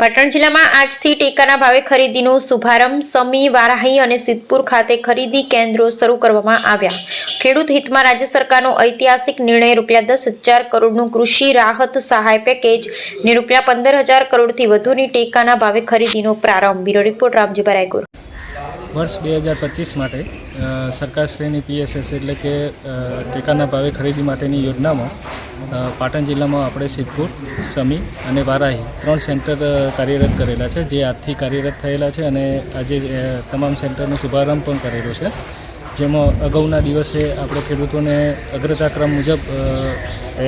પાટણ જિલ્લામાં આજથી ટેકાના ભાવે ખરીદીનો શુભારંભ. સમી, વારાહી અને સિદ્ધપુર ખાતે ખરીદી કેન્દ્રો શરૂ કરવામાં આવ્યા. ખેડૂત હિતમાં રાજ્ય સરકારનો ઐતિહાસિક નિર્ણય રૂપિયા દસ હજાર કરોડનું કૃષિ રાહત સહાય પેકેજ, ને રૂપિયા પંદર હજાર કરોડથી વધુની ટેકાના ભાવે ખરીદીનો પ્રારંભ. બ્યુરો રિપોર્ટ રામજી રાયગુર વર્ષ બે હજાર પચીસ માટે સરકારશ્રીની પીએસએસ એટલે કે ટેકાના ભાવે ખરીદી માટેની યોજનામાં પાટણ જિલ્લામાં આપણે સિદ્ધપુર, સમી અને વારાહી ત્રણ સેન્ટર કાર્યરત કરેલા છે, જે આજથી કાર્યરત થયેલા છે અને આજે તમામ સેન્ટરનો શુભારંભ પણ કરેલો છે. જેમાં અગાઉના દિવસે આપણે ખેડૂતોને અગ્રતાક્રમ મુજબ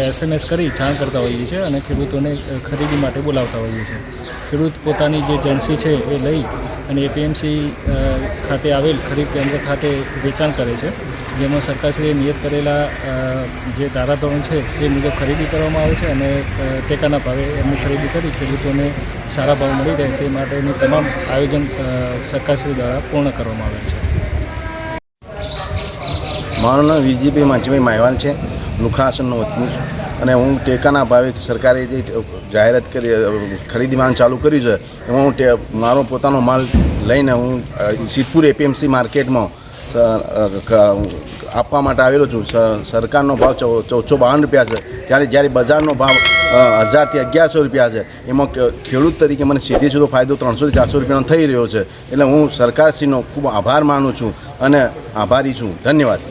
એસએમએસ કરી જાણ કરતા હોઈએ છીએ અને ખેડૂતોને ખરીદી માટે બોલાવતા હોઈએ છીએ. ખેડૂત પોતાની જે એજન્સી છે એ લઈ અને એપીએમસી ખાતે આવેલ ખરીદ કેન્દ્ર ખાતે વેચાણ કરે છે. જેમાં સરકારશ્રીએ નિયત કરેલા જે ધારાધોરણ છે તે મુજબ ખરીદી કરવામાં આવે છે અને ટેકાના ભાવે એમની ખરીદી કરી ખેડૂતોને સારા ભાવ મળી રહે તે માટેનું તમામ આયોજન સરકારશ્રી દ્વારા પૂર્ણ કરવામાં આવે છે. મારું નામ વિજયભાઈ માછીભાઈ માયવાલ છે. લુખાસનનો વતની છું અને હું ટેકાના ભાવે સરકારે જે જાહેરાત કરી ખરીદીમાં ચાલુ કર્યું છે, એમાં હું મારો પોતાનો માલ લઈને હું સિદ્ધપુર એપીએમસી માર્કેટમાં આપવા માટે આવેલો છું. સરકારનો ભાવ ચૌદસો બાવન રૂપિયા છે. ત્યારે જ્યારે બજારનો ભાવ હજારથી અગિયારસો રૂપિયા છે, એમાં ખેડૂત તરીકે મને સીધે સીધો ફાયદો ત્રણસોથી ચારસો રૂપિયાનો થઈ રહ્યો છે. એટલે હું સરકારશ્રીનો ખૂબ આભાર માનું છું અને આભારી છું. ધન્યવાદ.